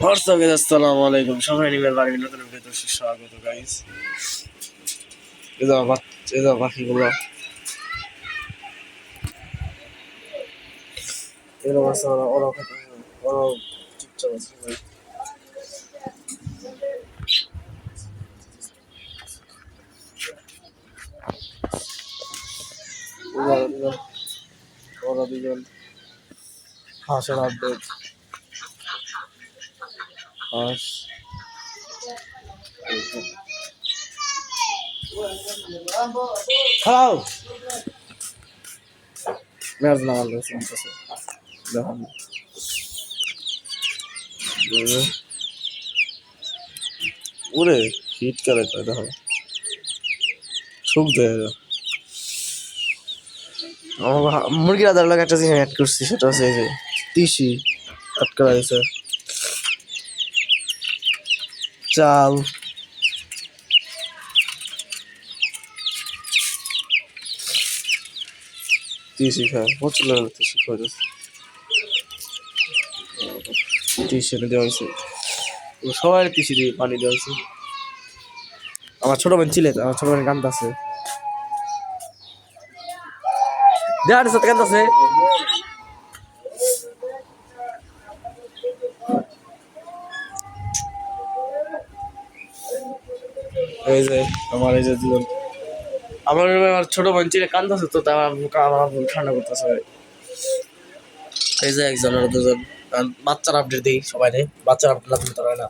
WhatsApp আলাইকুম সবাই নিবেন বাড়ি নতুন ভিডিওতে স্বাগত গাইস এই দাও পাখিগুলো এরকম আছে আপডেট হাঁস খাও মেয়াজ না শুনতেছে দেখুন ওরে হিট করে তো দেখো ছুক দেয় মুরগির আদার লাগে একটা জিনিস অ্যাড করছি সেটা হচ্ছে এই যে তিসি অ্যাড করা হয়েছে চাল। তিসি খায়। খাওয়া যাচ্ছে এনে দেওয়া হয়েছে। সবাই তিসি দিয়ে পানি দেওয়া হয়েছে। আমার ছোট বোন চিলে আমার ছোট বোন আছে। দেওয়ার সাথে এই যে আমার এই যে দুজন। আমার আমার ছোট বোন চিলে কান্দাছে তো তা আমার ঠান্ডা করতেছে। এই যে একজন আর দুজন। বাচ্চার আপডেট দিই সবাই রে বাচ্চার আপডেট না দিলে হয় না।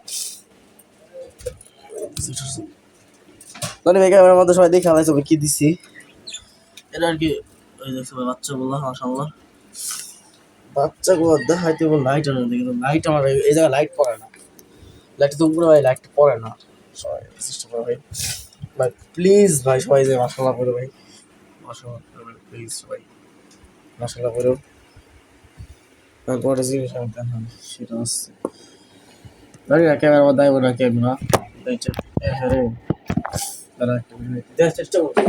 মানে ভাই ক্যামেরার মধ্যে সবাই দেখে আলাই সবাই কি দিছি। এটা আর কি ওই যে সবাই বাচ্চা বাচ্চাগুলো মাশাআল্লাহ। বাচ্চাগুলো দেখাইতে বল লাইট দিকে কিন্তু লাইট আমার এই- জায়গায় লাইট পড়ে না। লাইট তো উপরে ভাই লাইট পড়ে না। সবাই চেষ্টা করে ভাই। ভাই প্লিজ ভাই, সবাই যে মাশাআল্লাহ করে ভাই। ভাই প্লিজ সবাই। মাশাআল্লাহ করো তারপরে জিনিস আমি দেখান সেটা হচ্ছে। জানি না ক্যামেরার মধ্যে আইব না কেমন না দেখছে হ্যাঁ রে দাঁড়া একটা দেখার চেষ্টা করছি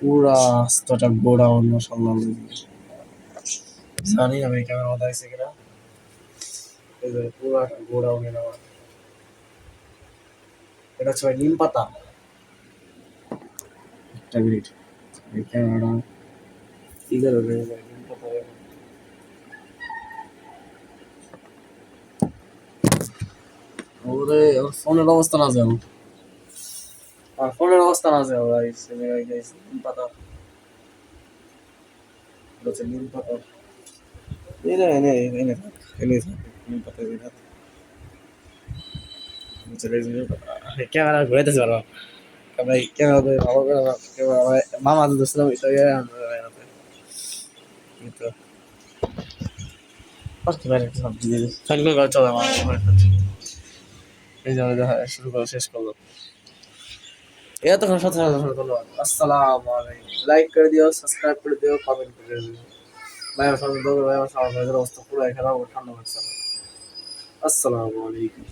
পুরা আস্তটা গোড়া অন্য সাল্লাহ জানি না ভাই ক্যামেরার মধ্যে আছে কিনা এই যে পুরা গোড়া অন্য নেওয়া এটা হচ্ছে নিম পাতা একটা মিনিট এই ক্যামেরাটা কি করে রে ভাই, নিম পাতা। ওরে ওর ফোনের অবস্থা না যাও আর ফোনের অবস্থা না যাও গাইস নিম পাতা হচ্ছে নিম পাতা এনে এনে এনে থাক এনে থাক নিম পাতা এনে থাক ক্যামেরা ঘুরাইতেছে পারো ভাই ক্যামেরা তো ভালো করে মামা তো দোস্তাম এটা তো আর কি বাইরে একটা সবজি দিয়ে ফাইন করে চলে আমার এই যে আমাদের দেখা শুরু করা শেষ করল এতক্ষণ সাথে সাথে ধন্যবাদ আসসালামু আলাইকুম লাইক করে দিও সাবস্ক্রাইব করে দিও কমেন্ট করে দিও ভাই আমার সামনে দৌড় ভাই আমার সামনে অবস্থা পুরো এখানে ঠান্ডা হচ্ছে আসসালামু আলাইকুম